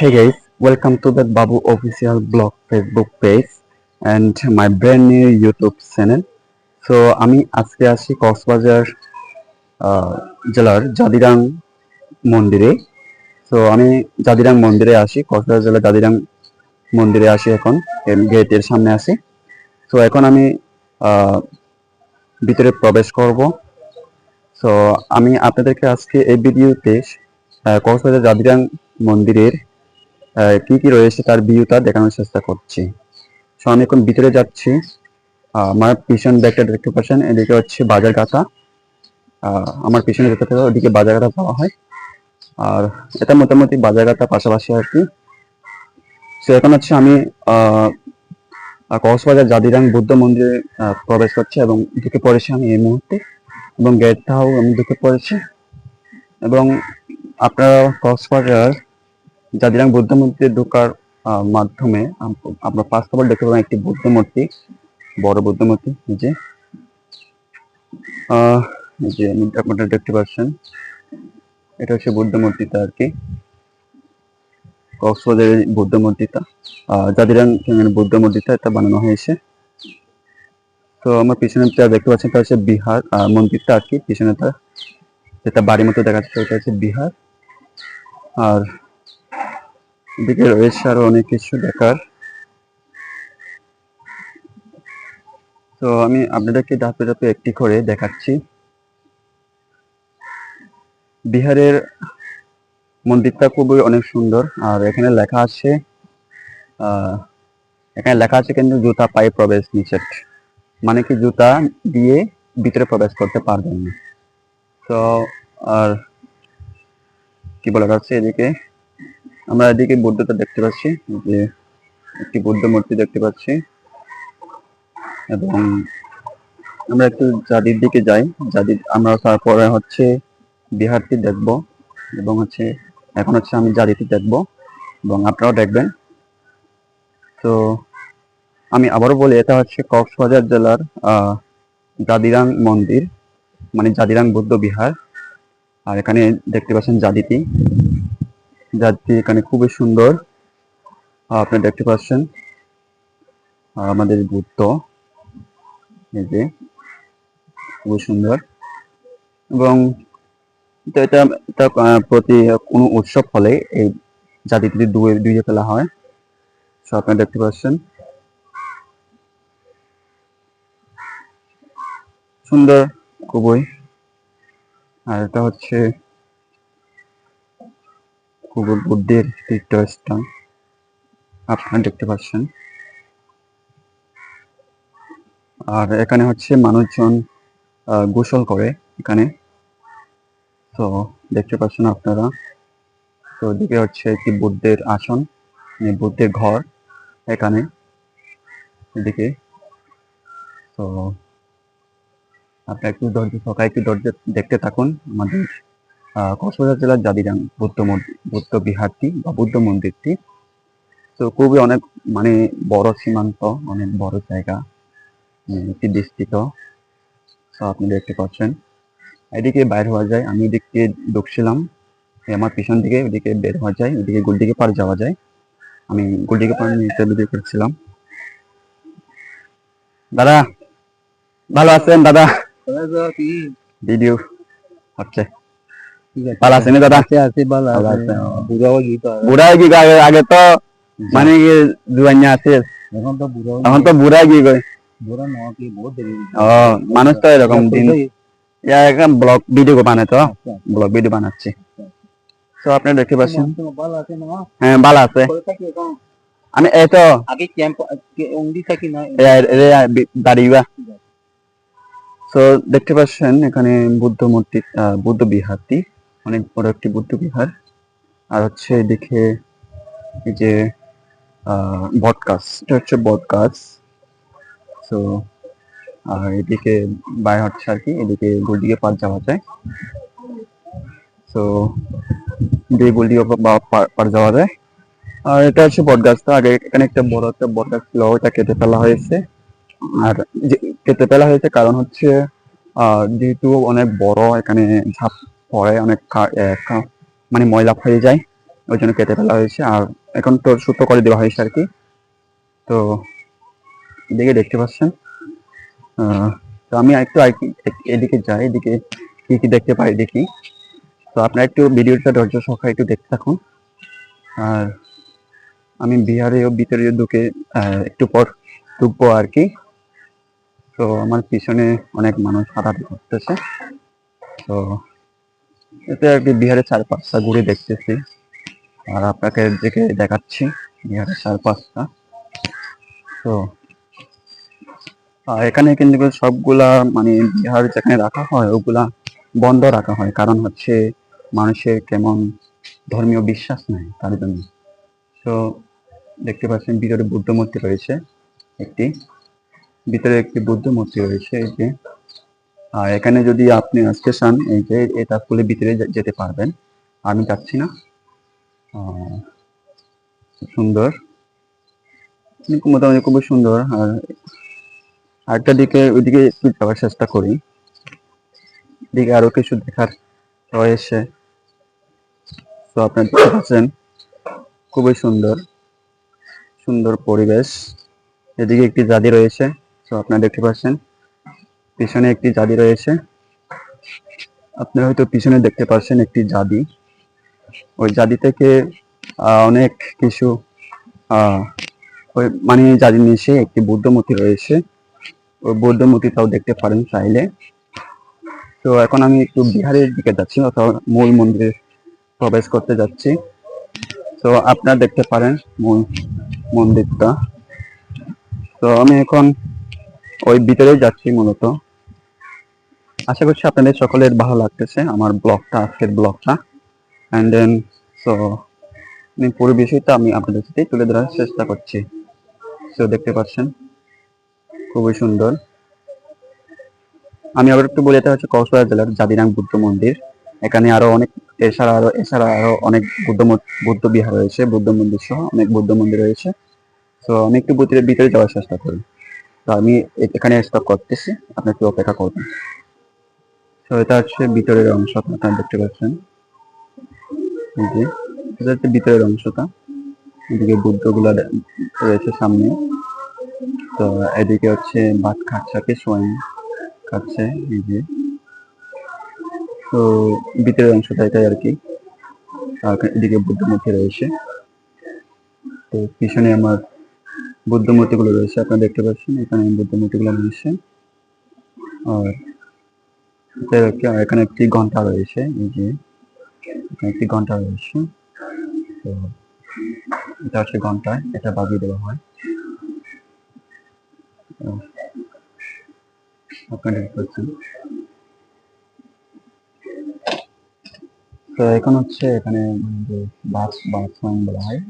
Hey guys, welcome to the Babu official blog Facebook page and my brand new YouTube channel. So আমি আজকে আসি কক্সবাজার জেলার জাদিরাং মন্দিরে। তো আমি জাদিরাং মন্দিরে আসি কক্সবাজার জেলার জাদিরাং মন্দিরে আসি এখন গেটের সামনে আসি। তো এখন আমি ভিতরে প্রবেশ করব। তো আমি আপনাদেরকে আজকে এই ভিডিওতে কক্সবাজার জাদিরাং মন্দিরের কি কি রয়েছে তার ভিউটা দেখানোর চেষ্টা করছি। সো, আমি এখন ভিতরে যাচ্ছি। আমার পিছন ব্যাগটা দেখতে পাচ্ছেন, এদিকে হচ্ছে বাজার কাটা আমার পিছনে যেতে থেকে ওদিকে বাজার কাটা পাওয়া হয়। আর এটা মোটামুটি বাজার কাটা পাশাপাশি আর কি। সো, এখন হচ্ছে আমি কক্সবাজার জাদিরাং বুদ্ধ মন্দিরে প্রবেশ করছি এবং ঢুকে পড়েছি আমি এই মুহূর্তে। এবং গেটটাও আমি ঢুকে পড়েছি। এবং আপনারা কক্সবাজার জাদিরাং বুদ্ধ মন্দিরে ঢোকার মাধ্যমে আপনার পাঁচ নম্বর দেখতে পাবেন একটি বুদ্ধ মূর্তি, বড় বুদ্ধ মূর্তি যে। যে আপনারা দেখতে পাচ্ছেন, এটা হচ্ছে বুদ্ধ মূর্তিটা আর কি। কক্সবাজারের বুদ্ধ মূর্তিটা জাদিরাং বুদ্ধ মূর্তিটা এটা বানানো হয়েছে। তো আমার পিছনে যা দেখতে পাচ্ছেন, এটা হচ্ছে বিহার মন্দিরটা আর কি, পিছনেটা। যেটা বাড়ির মতো দেখা যাচ্ছে ওটা হচ্ছে বিহার। আর এদিকে রয়েছে আরও অনেক কিছু দেখার। তো আমি আপনাদেরকে ধাপে ধাপে একটি করে দেখাচ্ছি। বিহারের মন্দিরটা খুবই অনেক সুন্দর, আর এখানে লেখা আছে এখানে লেখা আছে কিন্তু জুতা পায়ে প্রবেশ নিষেধ। মানে কি জুতা দিয়ে ভিতরে প্রবেশ করতে পারবেন না। তো, আর কি বলা যাচ্ছে এদিকে? আমরা এদিকে বুদ্ধটা দেখতে পাচ্ছি, যে একটি বুদ্ধ মূর্তি দেখতে পাচ্ছি। এবং আমরা একটু জাদির দিকে যাই। জাদি আমরা তারপরে হচ্ছে বিহারটি দেখব এবং হচ্ছে, এখন হচ্ছে আমি জাদিটি দেখব এবং আপনারাও দেখবেন। তো আমি আবারও বলি, এটা হচ্ছে কক্সবাজার জেলার জাদিরাং মন্দির মানে জাদিরাং বৌদ্ধ বিহার। আর এখানে দেখতে পাচ্ছেন জাদিটি। জাদিটি এখানে খুবই সুন্দর। আপনি দেখতে পাচ্ছেন, আর আমাদের বুদ্ধ, এই যে, খুবই সুন্দর। এবং এটা এটা প্রতি কোনো উৎসব হলে এই জাতিটি দুয়ে, দুইয়ে ফেলা হয় তো আপনারা দেখতে পাচ্ছেন। সুন্দর, খুবই। আর এটা হচ্ছে খুবই বুদ্ধের তীর্থস্থান আপনারা দেখতে পাচ্ছেন। আর এখানে হচ্ছে মানুষজন গোসল করে এখানে। তো দেখতে পাচ্ছেন আপনারা। তো এদিকে হচ্ছে একটি বুদ্ধের আসন মানে বুদ্ধের ঘর এখানে। এদিকে। তো আপনারা একটু ধৈর্য সকালে একটু ধৈর্য দেখতে থাকুন আমাদের কক্সবাজার জেলার জাদিরাং বুদ্ধ বুদ্ধ বিহারটি বা বুদ্ধ মন্দিরটি। তো খুবই অনেক মানে বড় সীমান্ত অনেক বড় জায়গা একটি বিস্তৃত। তো আপনি দেখতে পাচ্ছেন। এদিকে বাইর হওয়া যায় আমি এদিক ঢুকছিলাম। আমার পিছন দিকে ওদিকে বের হওয়া যায় ওদিকে গুলদিকে পার যাওয়া যায়। আমি গুলদিকে পার নিতে ভিডিও করছিলাম দাদা ভালো আছেন দাদা? ভিডিও হচ্ছে। ভালো আছেন দাদা। আছে ভালো আছে। আছে। বুড়া? আগে আগে তো মানে আছে। এখন তো বুড়াও এখন তো বুড়া বুড়া না কি বহুত দেরি ও মানুষ তো এরকম দিন। একদম ব্লগ ভিডিও বানায় তো। ব্লগ ভিডিও বানাচ্ছি তো আপনি দেখতে পাচ্ছেন আছে হ্যাঁ ভালো আছে। আমি এই তো আগে ক্যাম্প অঙ্গি থাকি না দাঁড়িয়ে তো দেখতে পাচ্ছেন এখানে বুদ্ধ মূর্তি বুদ্ধ বিহারটি অনেক বড় একটি বুদ্ধ বিহার আর হচ্ছে এদিকে এই যে বট গাছ এটা হচ্ছে বট গাছ তো আর এদিকে বাইরে হচ্ছে আর কি, এদিকে গুলদিকে পার যাওয়া যায়। তো দিয়ে গুলদিকে পার- যাওয়া যায়। আর এটা হচ্ছে বট গাছটা আগে এখানে একটা বড় একটা বটগাছ ছিল, ওটা কেটে ফেলা হয়েছে। আর কেটে ফেলা হয়েছে কারণ হচ্ছে যেহেতু অনেক বড় এখানে ঝাঁপ পড়ে অনেক মানে ময়লা হয়ে যায়, ওই জন্য কেটে ফেলা হয়েছে। আর এখন তো সুতো করে দেওয়া হয়েছে আর কি তো এদিকে দেখতে পাচ্ছেন তো আমি একটু আর এদিকে যাই, এদিকে কি কি দেখতে পাই দেখি। তো আপনারা একটু ভিডিওটা ধৈর্য সহকারে একটু দেখতে থাকুন। আর আমি বিহারেও ভিতরে ঢুকে একটু পর ঢুকবো আর কি। তো আমার পিছনে অনেক মানুষ হাঁটাহাঁটি করতেছে। তো এতে আর কি বিহারের চারপাশটা ঘুরে দেখতেছি। আর আপনাকে দিকে দেখাচ্ছি বিহারের চারপাশটা। তো আহ, এখানে কিন্তু সবগুলা মানে বিহার যেখানে রাখা হয় ওগুলা বন্ধ রাখা হয়। কারণ হচ্ছে মানুষের কেমন ধর্মীয় বিশ্বাস নাই তার জন্য। তো দেখতে পাচ্ছেন ভিতরে বুদ্ধ মূর্তি রয়েছে একটি। ভিতরে একটি বুদ্ধ মূর্তি রয়েছে এই যে। আর এখানে যদি আপনি আসতে চান, এই যে এটা খুলে ভিতরে যেতে পারবেন। আমি যাচ্ছি না। সুন্দর। মোটামুটি খুবই সুন্দর। আর আরেকটা দিকে, ওইদিকে একটু যাওয়ার চেষ্টা করি। দিকে আরও কিছু দেখার রয়েছে। তো আপনার দেখতে পাচ্ছেন, খুবই সুন্দর। সুন্দর পরিবেশ। এদিকে একটি জাদি রয়েছে। তো আপনারা দেখতে পাচ্ছেন পিছনে একটি জাদি রয়েছে। আপনারা হয়তো পিছনে দেখতে পাচ্ছেন একটি জাদি। ওই জাদি থেকে অনেক কিছু ওই মানে জাদির নিচে একটি বুদ্ধ মূর্তি রয়েছে। ওই বৌদ্ধ মূর্তিটাও দেখতে পারেন চাইলে। তো এখন আমি একটু বিহারের দিকে যাচ্ছি, অথবা মূল মন্দিরে প্রবেশ করতে যাচ্ছি। তো আপনারা দেখতে পারেন মূল মন্দিরটা। তো আমি এখন ওই ভিতরে যাচ্ছি মূলত। আশা করছি আপনাদের সকলের ভালো লাগতেছে, আমার ব্লগটা, আজকের ব্লগটা। অ্যান্ড দেন সো পুরো বিষয়টা আমি আপনাদের সাথে তুলে ধরার চেষ্টা করছি। তো দেখতে পাচ্ছেন, খুবই সুন্দর। আমি আবার একটু বলে এটা হচ্ছে কক্সবাজার জেলার জাদিরাং বুদ্ধ মন্দির। এখানে আরও অনেক, এছাড়া আরও এছাড়া আরও অনেক বুদ্ধ বুদ্ধ বিহার রয়েছে, বুদ্ধ মন্দির সহ অনেক বুদ্ধ মন্দির রয়েছে। তো আমি একটু ভিতরে ভিতরে যাওয়ার চেষ্টা করি। তো আমি এখানে স্টপ করতেছি আপনি একটু অপেক্ষা করবেন। তো এটা হচ্ছে ভিতরের অংশ আপনারা দেখতে পাচ্ছেন। যে, এটা হচ্ছে ভিতরের অংশটা। এদিকে বুদ্ধগুলা রয়েছে সামনে। তো এদিকে হচ্ছে ভাত খাচ্ছে আর কি সোয়াইন খাচ্ছে, এই যে। তো ভিতরের অংশটা এটাই আর কি। এদিকে বুদ্ধ মূর্তি রয়েছে। তো পিছনে আমার বুদ্ধ মূর্তিগুলো রয়েছে, আপনারা দেখতে পাচ্ছেন। এখানে বুদ্ধ মূর্তিগুলো রয়েছে। আর এখানে একটি ঘণ্টা রয়েছে, এই যে, এখানে একটি ঘণ্টা রয়েছে। তো এটা হচ্ছে ঘণ্টা, এটা বাজিয়ে দেওয়া হয়। তো এখন হচ্ছে এখানে মানে যে বাস বাসমান বলা হয়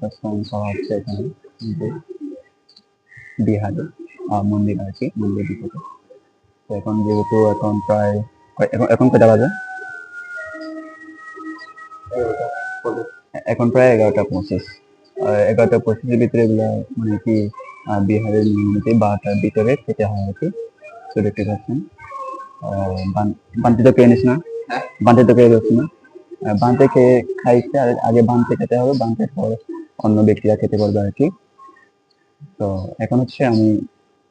বাসমান করা হচ্ছে এখানে বিহারে মন্দির আর মন্দির তো এখন যেহেতু এখন প্রায় এখন কয়টা বাজে? এখন প্রায় এগারোটা পঁচিশ। এগারোটা পঁচিশের ভিতরে এগুলো মানে কি বিহারের নিয়মতে বারোটার ভিতরে খেতে হয় আর কি। তো দেখতে পাচ্ছেন। বানতে তো খেয়ে নিস না? বানতে তো খেয়ে যাচ্ছে না? বানতে খেয়ে খাইছে আর আগে বানতে খেতে হবে বানতে পরে অন্য ব্যক্তিরা খেতে পারবে আর কি। তো এখন হচ্ছে আমি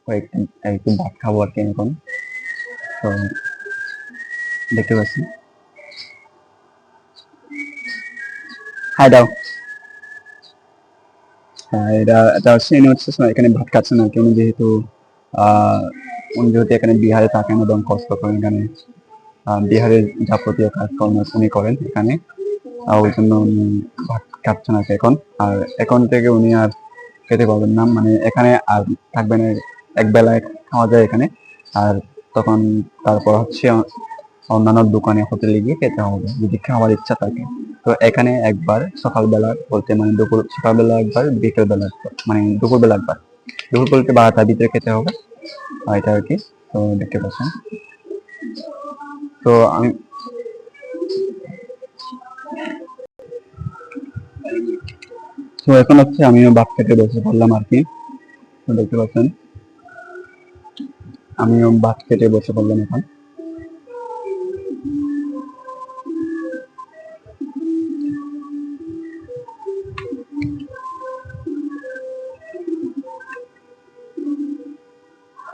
কয়েকটি একটু ভাত খাব আর কি এখন। তো দেখতে পাচ্ছি। হাই দাও হ্যাঁ এটা এটা হচ্ছে হচ্ছে এখানে ভাত খাচ্ছেন আর কি যেহেতু উনি যেহেতু এখানে বিহারে থাকেন এবং কষ্ট করেন এখানে বিহারের যাবতীয় কাজকর্ম উনি করেন এখানে ওই জন্য উনি ভাত খাচ্ছেন আর এখন। আর এখন থেকে উনি আর খেতে পারবেন না মানে এখানে আর থাকবেন এক বেলায় খাওয়া যায় এখানে, আর তখন তারপর হচ্ছে অন্যান্য দোকানে, হোটেলে গিয়ে খেতে হবে, যদি খাওয়ার ইচ্ছা থাকে। তো এখানে একবার সকালবেলা বলতে মানে দুপুর, সকালবেলা একবার বিকেল বেলা একবার মানে দুপুরবেলা একবার। দুপুর বলতে বারোটার ভিতরে খেতে হবে। এটা আর কি, তো দেখতে পাচ্ছেন। তো আমি তো এখন হচ্ছে আমিও খেতে বসে পড়লাম আর কি। দেখতে পাচ্ছেন। আমিও ভাত খেতে বসে পড়লাম এখন।